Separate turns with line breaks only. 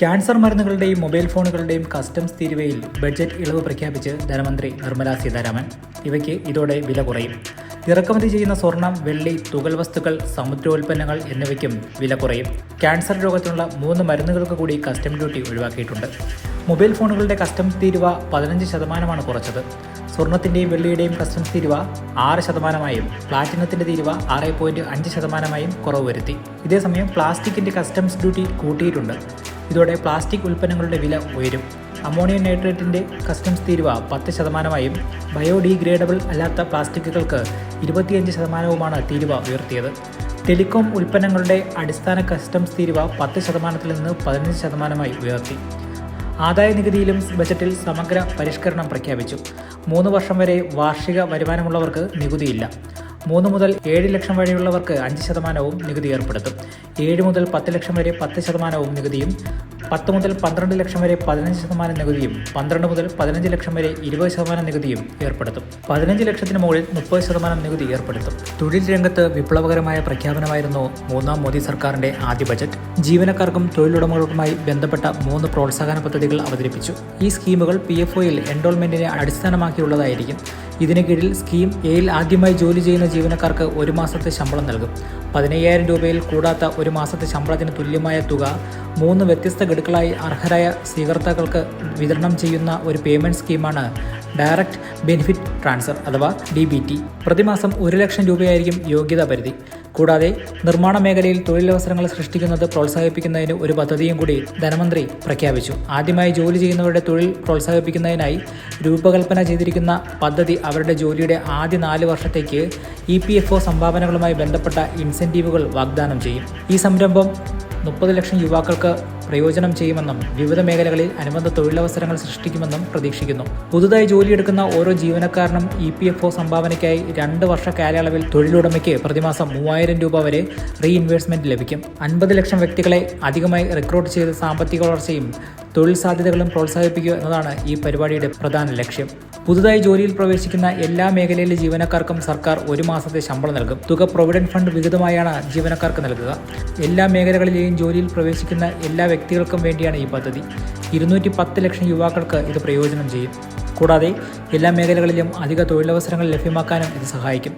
Cancer മരുന്നുകളുടെയും mobile ഫോണുകളുടെയും customs തീരുവയിൽ ബഡ്ജറ്റ് ഇളവ് പ്രഖ്യാപിച്ച് ധനമന്ത്രി നിർമ്മലാ സീതാരാമൻ. ഇവയ്ക്ക് ഇതോടെ വില കുറയും. ഇറക്കുമതി ചെയ്യുന്ന സ്വർണം വെള്ളി തുകൽ വസ്തുക്കൾ സമുദ്രോൽപ്പന്നങ്ങൾ എന്നിവയ്ക്കും വില കുറയും. ക്യാൻസർ രോഗത്തിനുള്ള മൂന്ന് മരുന്നുകൾക്ക് കൂടി കസ്റ്റം ഡ്യൂട്ടി ഒഴിവാക്കിയിട്ടുണ്ട്. മൊബൈൽ ഫോണുകളുടെ കസ്റ്റംസ് തീരുവ പതിനഞ്ച് ശതമാനമാണ് കുറച്ചത്. സ്വർണത്തിന്റെയും വെള്ളിയുടെയും കസ്റ്റംസ് തീരുവ ആറ് ശതമാനമായും പ്ലാറ്റിനത്തിന്റെ തീരുവ ആറ് പോയിന്റ് അഞ്ച് ശതമാനമായും കുറവ് വരുത്തി. ഇതേസമയം പ്ലാസ്റ്റിക്കിന്റെ കസ്റ്റംസ് ഡ്യൂട്ടി കൂട്ടിയിട്ടുണ്ട്. ഇതോടെ പ്ലാസ്റ്റിക് ഉൽപ്പന്നങ്ങളുടെ വില ഉയരും. അമോണിയ നൈട്രേറ്റിന്റെ കസ്റ്റംസ് തീരുവ പത്ത് ശതമാനമായും ബയോഡീഗ്രേഡബിൾ അല്ലാത്ത പ്ലാസ്റ്റിക്കുകൾക്ക് ഇരുപത്തിയഞ്ച് ശതമാനവുമാണ് തീരുവ ഉയർത്തിയത്. ടെലികോം ഉൽപ്പന്നങ്ങളുടെ അടിസ്ഥാന കസ്റ്റംസ് തീരുവ പത്ത് ശതമാനത്തിൽ നിന്ന് പതിനഞ്ച് ശതമാനമായി ഉയർത്തി. ആദായ നികുതിയിലും ബജറ്റിൽ സമഗ്ര പരിഷ്കരണം പ്രഖ്യാപിച്ചു. മൂന്ന് വർഷം വരെ വാർഷിക വരുമാനമുള്ളവർക്ക് നികുതിയില്ല. മൂന്ന് മുതൽ ഏഴ് ലക്ഷം വരെയുള്ളവർക്ക് അഞ്ച് ശതമാനവും നികുതി ഏർപ്പെടുത്തും. ഏഴ് മുതൽ പത്ത് ലക്ഷം വരെ പത്ത് ശതമാനവും നികുതിയും പത്ത് മുതൽ പന്ത്രണ്ട് ലക്ഷം വരെ പതിനഞ്ച് ശതമാനം നികുതിയും പന്ത്രണ്ട് മുതൽ പതിനഞ്ച് ലക്ഷം വരെ ഇരുപത് ശതമാനം നികുതിയും ഏർപ്പെടുത്തും. പതിനഞ്ച് ലക്ഷത്തിന് മുകളിൽ മുപ്പത് ശതമാനം നികുതി ഏർപ്പെടുത്തും. തൊഴിൽ രംഗത്ത് വിപ്ലവകരമായ പ്രഖ്യാപനമായിരുന്നു മൂന്നാം മോദി സർക്കാരിന്റെ ആദ്യ ബജറ്റ്. ജീവനക്കാർക്കും തൊഴിലുടമകൾക്കുമായി ബന്ധപ്പെട്ട മൂന്ന് പ്രോത്സാഹന പദ്ധതികൾ അവതരിപ്പിച്ചു. ഈ സ്കീമുകൾ പി എഫ് ഒയിൽ എൻറോൾമെന്റിനെ അടിസ്ഥാനമാക്കിയുള്ളതായിരിക്കും. ഇതിന് കീഴിൽ സ്കീം എയിൽ ആദ്യമായി ജോലി ചെയ്യുന്ന ജീവനക്കാർക്ക് ഒരു മാസത്തെ ശമ്പളം നൽകും. പതിനയ്യായിരം രൂപയിൽ കൂടാത്ത ഒരു മാസത്തെ ശമ്പളത്തിന് തുല്യമായ തുക മൂന്ന് വ്യത്യസ്ത ഗഡുക്കളായി അർഹരായ സ്വീകർത്താക്കൾക്ക് വിതരണം ചെയ്യുന്ന ഒരു പേയ്മെന്റ് സ്കീമാണ് ഡയറക്റ്റ് ബെനിഫിറ്റ് ട്രാൻസ്ഫർ അഥവാ ഡി ബി ടി. പ്രതിമാസം ഒരു ലക്ഷം രൂപയായിരിക്കും യോഗ്യതാ പരിധി. കൂടാതെ നിർമ്മാണ മേഖലയിൽ തൊഴിലവസരങ്ങൾ സൃഷ്ടിക്കുന്നത് പ്രോത്സാഹിപ്പിക്കുന്നതിന് ഒരു പദ്ധതിയും കൂടി ധനമന്ത്രി പ്രഖ്യാപിച്ചു. ആദ്യമായി ജോലി ചെയ്യുന്നവരുടെ തൊഴിൽ പ്രോത്സാഹിപ്പിക്കുന്നതിനായി രൂപകൽപ്പന ചെയ്തിരിക്കുന്ന പദ്ധതി അവരുടെ ജോലിയുടെ ആദ്യ നാല് വർഷത്തേക്ക് ഇ പി എഫ് ഒ സംഭാവനകളുമായി ബന്ധപ്പെട്ട ഇൻസെന്റീവുകൾ വാഗ്ദാനം ചെയ്യും. ഈ സംരംഭം മുപ്പത് ലക്ഷം യുവാക്കൾക്ക് പ്രയോജനം ചെയ്യുമെന്നും വിവിധ മേഖലകളിൽ അനുബന്ധ തൊഴിലവസരങ്ങൾ സൃഷ്ടിക്കുമെന്നും പ്രതീക്ഷിക്കുന്നു. പുതുതായി ജോലിയെടുക്കുന്ന ഓരോ ജീവനക്കാരനും ഇ പി എഫ് ഒ സംഭാവനയ്ക്കായി രണ്ട് വർഷ കാലയളവിൽ തൊഴിലുടമയ്ക്ക് പ്രതിമാസം മൂവായിരം രൂപ വരെ റീഇൻവെസ്റ്റ്മെന്റ് ലഭിക്കും. അൻപത് ലക്ഷം വ്യക്തികളെ അധികമായി റിക്രൂട്ട് ചെയ്ത സാമ്പത്തിക വളർച്ചയും തൊഴിൽ സാധ്യതകളും പ്രോത്സാഹിപ്പിക്കുക എന്നതാണ് ഈ പരിപാടിയുടെ പ്രധാന ലക്ഷ്യം. പുതുതായി ജോലിയിൽ പ്രവേശിക്കുന്ന എല്ലാ മേഖലയിലെ ജീവനക്കാർക്കും സർക്കാർ ഒരു മാസത്തെ ശമ്പളം നൽകും. തുക പ്രൊവിഡന്റ് ഫണ്ട് വിഹിതമായാണ് ജീവനക്കാർക്ക് നൽകുക. എല്ലാ മേഖലകളിലെയും ജോലിയിൽ പ്രവേശിക്കുന്ന എല്ലാ വ്യക്തികൾക്കും വേണ്ടിയാണ് ഈ പദ്ധതി. ഇരുന്നൂറ്റി പത്ത് ലക്ഷം യുവാക്കൾക്ക് ഇത് പ്രയോജനം ചെയ്യും. കൂടാതെ എല്ലാ മേഖലകളിലും അധിക തൊഴിലവസരങ്ങൾ ലഭ്യമാക്കാനും ഇത് സഹായിക്കും.